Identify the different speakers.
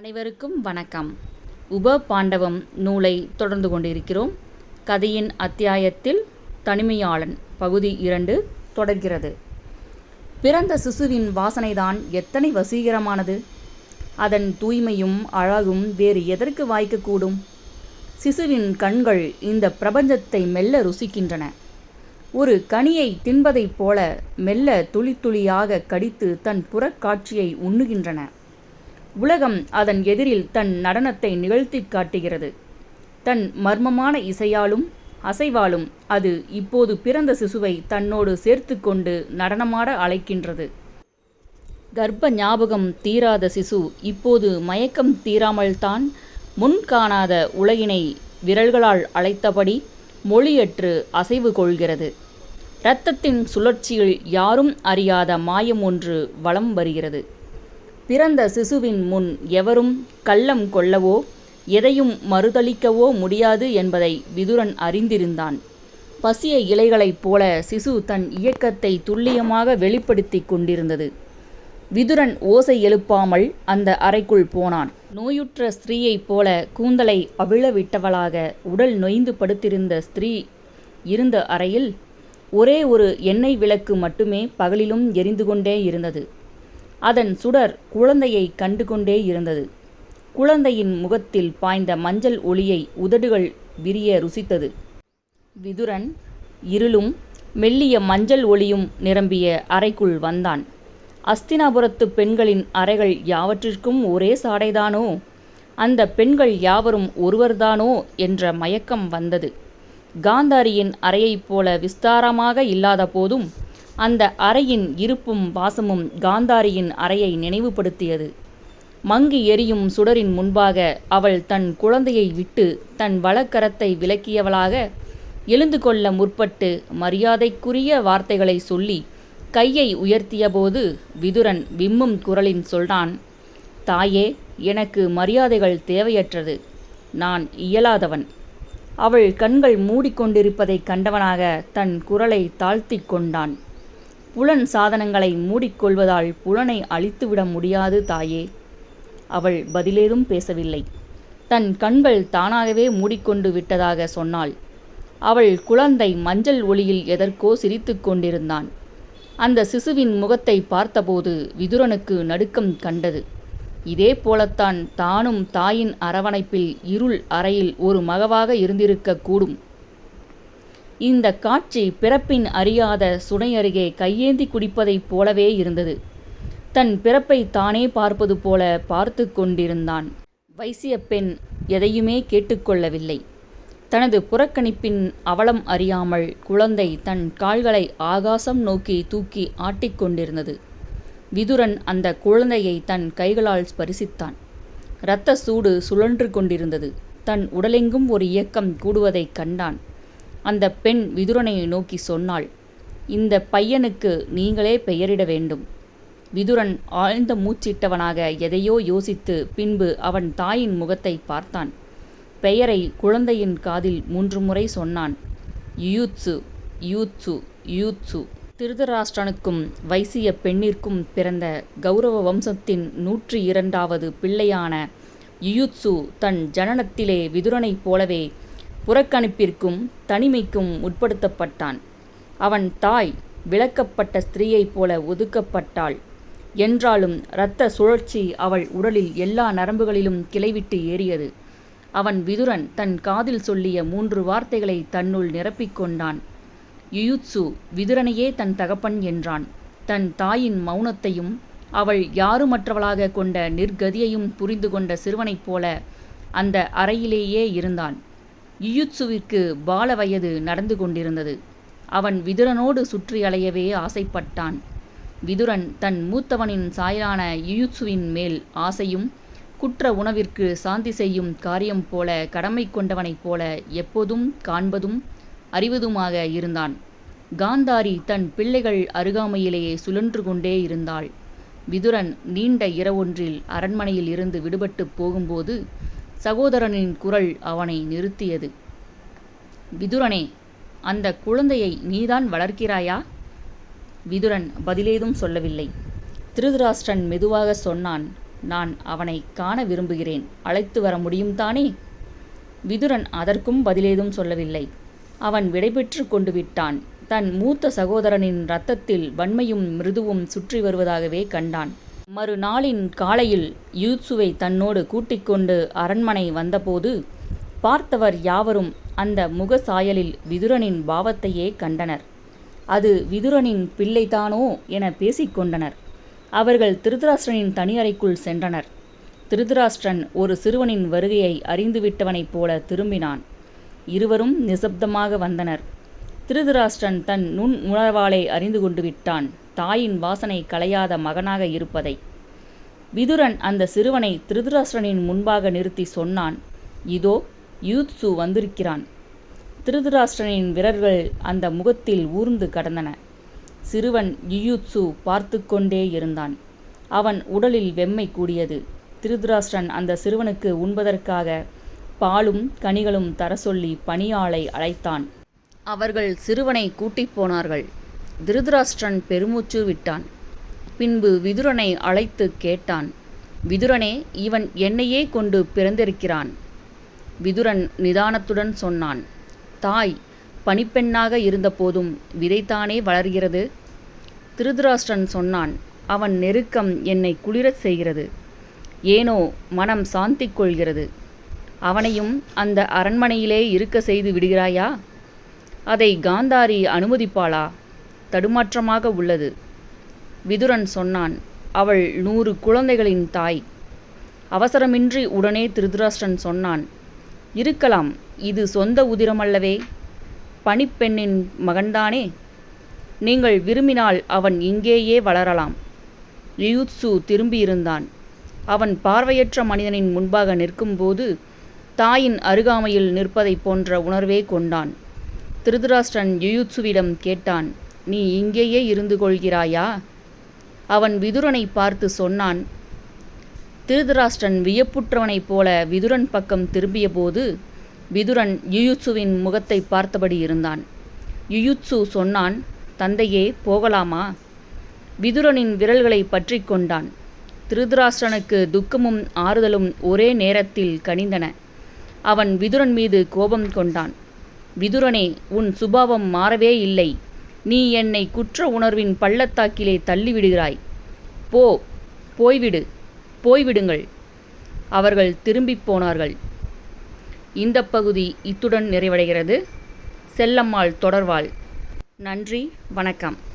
Speaker 1: அனைவருக்கும் வணக்கம். உப பாண்டவம் நூலை தொடர்ந்து கொண்டிருக்கிறோம். கதையின் அத்தியாயத்தில் தனிமையாளன் பகுதி இரண்டு தொடர்கிறது. பிறந்த சிசுவின் வாசனைதான் எத்தனை வசீகரமானது. அதன் தூய்மையும் அழகும் வேறு எதற்கு வாய்க்கக்கூடும். சிசுவின் கண்கள் இந்த பிரபஞ்சத்தை மெல்ல ருசிக்கின்றன. ஒரு கனியை தின்பதைப் போல மெல்ல துளி துளியாக கடித்து தன் புறக்காட்சியை உண்ணுகின்றன. உலகம் அதன் எதிரில் தன் நடனத்தை நிகழ்த்திக் காட்டுகிறது. தன் மர்மமான இசையாலும் அசைவாலும் அது இப்போது பிறந்த சிசுவை தன்னோடு சேர்த்து கொண்டு நடனமாட அழைக்கின்றது. கர்ப்ப ஞாபகம் தீராத சிசு இப்போது மயக்கம் தீராமல்தான் முன் காணாத உலகினை விரல்களால் அழைத்தபடி மொழியற்று அசைவு கொள்கிறது. இரத்தத்தின் சுழற்சியில் யாரும் அறியாத மாயம் ஒன்று வலம் வருகிறது. பிறந்த சிசுவின் முன் எவரும் கள்ளம் கொள்ளவோ எதையும் மறுதளிக்கவோ முடியாது என்பதை விதுரன் அறிந்திருந்தான். பசிய இலைகளைப் போல சிசு தன் இயக்கத்தை துல்லியமாக வெளிப்படுத்தி கொண்டிருந்தது. விதுரன் ஓசை எழுப்பாமல் அந்த அறைக்குள் போனான். நோயுற்ற ஸ்திரீயைப் போல கூந்தலை அவிழவிட்டவளாக உடல் நொய்ந்து படுத்திருந்த ஸ்திரீ இருந்த அறையில் ஒரே ஒரு எண்ணெய் விளக்கு மட்டுமே பகலிலும் எரிந்து கொண்டே இருந்தது. அதன் சுடர் குழந்தையை கண்டுகொண்டே இருந்தது. குழந்தையின் முகத்தில் பாய்ந்த மஞ்சள் ஒளியை உதடுகள் விரிய ருசித்தது. விதுரன் இருளும் மெல்லிய மஞ்சள் ஒளியும் நிரம்பிய அறைக்குள் வந்தான். அஸ்தினாபுரத்து பெண்களின் அறைகள் யாவற்றிற்கும் ஒரே சாடைதானோ? அந்த பெண்கள் யாவரும் ஒருவர்தானோ? என்ற மயக்கம் வந்தது. காந்தாரியின் அறையைப் போல விஸ்தாரமாக இல்லாத போதும் அந்த அறையின் இருப்பும் வாசமும் காந்தாரியின் அறையை நினைவுபடுத்தியது. மங்கி எரியும் சுடரின் முன்பாக அவள் தன் குழந்தையை விட்டு தன் வலக்கரத்தை விலக்கியவளாக எழுந்து கொள்ள முற்பட்டு மரியாதைக்குரிய வார்த்தைகளை சொல்லி கையை உயர்த்தியபோது விதுரன் விம்மும் குரலின் சொல்றான் தாயே எனக்கு மரியாதைகள் தேவையற்றது. நான் இயலாதவன். அவள் கண்கள் மூடிக்கொண்டிருப்பதைக் கண்டவனாக தன் குரலை தாழ்த்திக் கொண்டான். புலன் சாதனங்களை மூடிக்கொள்வதால் புலனை அழித்துவிட முடியாது தாயே. அவள் பதிலேதும் பேசவில்லை. தன் கண்கள் தானாகவே மூடிக்கொண்டு விட்டதாக சொன்னாள். அவள் குழந்தை மஞ்சள் ஒளியில் எதற்கோ சிரித்து கொண்டிருந்தான். அந்த சிசுவின் முகத்தை பார்த்தபோது விதுரனுக்கு நடுக்கம் கண்டது. இதே போலத்தான் தானும் தாயின் அரவணைப்பில் இருள் அறையில் ஒரு மகவாக இருந்திருக்கக்கூடும். இந்த காட்சி பிறப்பின் அறியாத சுனை அருகே கையேந்தி குடிப்பதைப் போலவே இருந்தது. தன் பிறப்பை தானே பார்ப்பது போல பார்த்து கொண்டிருந்தான். வைசிய பெண் எதையுமே கேட்டுக்கொள்ளவில்லை தனது புறக்கணிப்பின் அவலம் அறியாமல் குழந்தை தன் கால்களை ஆகாசம் நோக்கி தூக்கி ஆட்டிக்கொண்டிருந்தது விதுரன் அந்த குழந்தையை தன் கைகளால் ஸ்பரிசித்தான். இரத்த சூடு சுழன்று கொண்டிருந்தது. தன் உடலெங்கும் ஒரு இயக்கம் கூடுவதைக் கண்டான். அந்த பெண் விதுரனை நோக்கி சொன்னாள் இந்த பையனுக்கு நீங்களே பெயரிட வேண்டும் விதுரன் ஆழ்ந்த மூச்சிட்டவனாக எதையோ யோசித்து பின்பு அவன் தாயின் முகத்தை பார்த்தான். பெயரை குழந்தையின் காதில் மூன்று முறை சொன்னான் யூத்சு யூத்சு யூத்சு திருதராஷ்டிரனுக்கும் வைசிய பெண்ணிற்கும் பிறந்த கௌரவ வம்சத்தின் நூற்றி இரண்டாவது பிள்ளையான யுயுத்சு தன் ஜனனத்திலே விதுரனைப் போலவே புறக்கணிப்பிற்கும் தனிமைக்கும் உட்படுத்தப்பட்டான். அவன் தாய் விளக்கப்பட்ட ஸ்திரீயைப் போல ஒதுக்கப்பட்டாள். என்றாலும் இரத்த சுழற்சி அவள் உடலில் எல்லா நரம்புகளிலும் கிளைவிட்டு ஏறியது. அவன் விதுரன் தன் காதில் சொல்லிய மூன்று வார்த்தைகளை தன்னுள் நிரப்பிக்கொண்டான் யுயுத்சு விதுரனையே தன் தகப்பன் என்றான். தன் தாயின் மௌனத்தையும் அவள் யாருமற்றவளாக கொண்ட நிர்கதியையும் புரிந்து கொண்ட சிறுவனைப் போல அந்த அறையிலேயே இருந்தான். யுயுட்சுவிற்கு பால வயது நடந்து கொண்டிருந்தது. அவன் விதுரனோடு சுற்றி அலையவே ஆசைப்பட்டான். விதுரன் தன் மூத்தவனின் சாயலான யுயுத்சுவின் மேல் ஆசையும் குற்ற உணவிற்கு சாந்தி செய்யும் காரியம் போல கடமை கொண்டவனைப் போல எப்போதும் காண்பதும் அறிவதுமாக இருந்தான். காந்தாரி தன் பிள்ளைகள் அருகாமையிலேயே சுழன்று கொண்டே இருந்தாள். விதுரன் நீண்ட இரவொன்றில் அரண்மனையில் இருந்து விடுபட்டு போகும்போது சகோதரனின் குரல் அவனை நிறுத்தியது. விதுரனே அந்த குழந்தையை நீதான் வளர்க்கிறாயா? விதுரன் பதிலேதும் சொல்லவில்லை. திருதராஷ்டிரன் மெதுவாக சொன்னான் நான் அவனை காண விரும்புகிறேன். அழைத்து வர முடியும் தானே? விதுரன் அதற்கும் பதிலேதும் சொல்லவில்லை. அவன் விடைபெற்று கொண்டு விட்டான். தன் மூத்த சகோதரனின் இரத்தத்தில் வன்மையும் மிருதுவும் சுற்றி வருவதாகவே கண்டான். மறுநாளின் காலையில் யூத்சுவை தன்னோடு கூட்டிக் கொண்டு அரண்மனை வந்தபோது பார்த்தவர் யாவரும் அந்த முக சாயலில் விதுரனின் பாவத்தையே கண்டனர். அது விதுரனின் பிள்ளைதானோ என பேசிக்கொண்டனர் அவர்கள் திருதராஷ்டிரனின் தனியறைக்குள் சென்றனர். திருதராஷ்டிரன் ஒரு சிறுவனின் வருகையை அறிந்துவிட்டவனைப் போல திரும்பினான். இருவரும் நிசப்தமாக வந்தனர். திருதராஷ்டிரன் தன் நுண் உணர்வாலை அறிந்து கொண்டு விட்டான். தாயின் வாசனை களையாத மகனாக இருப்பதை. விதுரன் அந்த சிறுவனை திருதராஷ்டிரனின் முன்பாக நிறுத்தி சொன்னான் இதோ யூத்சு வந்திருக்கிறான். திருதராஷ்டிரனின் விரல்கள் அந்த முகத்தில் ஊர்ந்து கடந்தன. சிறுவன் யுயூத்சு பார்த்து கொண்டே இருந்தான். அவன் உடலில் வெம்மை கூடியது. திருதராஷ்டிரன் அந்த சிறுவனுக்கு உண்பதற்காக பாலும் கனிகளும் தர சொல்லி பணியாளை அழைத்தான். அவர்கள் சிறுவனை கூட்டிப் போனார்கள். திருதராஷ்டிரன் பெருமூச்சு விட்டான். பின்பு விதுரனை அழைத்து கேட்டான் விதுரனே இவன் என்னையே கொண்டு பிறந்திருக்கிறான். விதுரன் நிதானத்துடன் சொன்னான் தாய் பணிப்பெண்ணாக இருந்தபோதும் விதைத்தானே வளர்கிறது? திருதராஷ்டிரன் சொன்னான் அவன் நெருக்கம் என்னை குளிரச் செய்கிறது. ஏனோ மனம் சாந்தி கொள்கிறது. அவனையும் அந்த அரண்மனையிலே இருக்க செய்து விடுகிறாயா? அதை காந்தாரி அனுமதிப்பாளா? தடுமாற்றமாக உள்ளது. விதுரன் சொன்னான் அவள் நூறு குழந்தைகளின் தாய். அவசரமின்றி உடனே திருதராஷ்டிரன் சொன்னான் இருக்கலாம் இது சொந்த உதிரமல்லவே. பணிப்பெண்ணின் மகன்தானே. நீங்கள் விரும்பினால் அவன் இங்கேயே வளரலாம். லியுத்சு திரும்பியிருந்தான். அவன் பார்வையற்ற மனிதனின் முன்பாக நிற்கும்போது தாயின் அருகாமையில் நிற்பதைப் போன்ற உணர்வே கொண்டான். திருதராஷ்டிரன் யுயுத்சுவிடம் கேட்டான் நீ இங்கேயே இருந்து கொள்கிறாயா அவன் விதுரனை பார்த்து சொன்னான் திருதராஷ்டிரன் வியப்புற்றவனைப் போல விதுரன் பக்கம் திரும்பியபோது விதுரன் யுயுட்சுவின் முகத்தை பார்த்தபடி இருந்தான். யுயுட்சு சொன்னான் தந்தையே போகலாமா? விதுரனின் விரல்களை பற்றி கொண்டான். திருதராஷ்டிரனுக்கு துக்கமும் ஆறுதலும் ஒரே நேரத்தில் கனிந்தன. அவன் விதுரன் மீது கோபம் கொண்டான். விதுரனே உன் சுபாவம் மாறவே இல்லை. நீ என்னை குற்ற உணர்வின் பள்ளத்தாக்கிலே தள்ளிவிடுகிறாய். போ போய்விடு போய்விடுங்கள். அவர்கள் திரும்பிப் போனார்கள். இந்த பகுதி இத்துடன் நிறைவடைகிறது. செல்லம்மாள் தொடர்வாள். நன்றி வணக்கம்.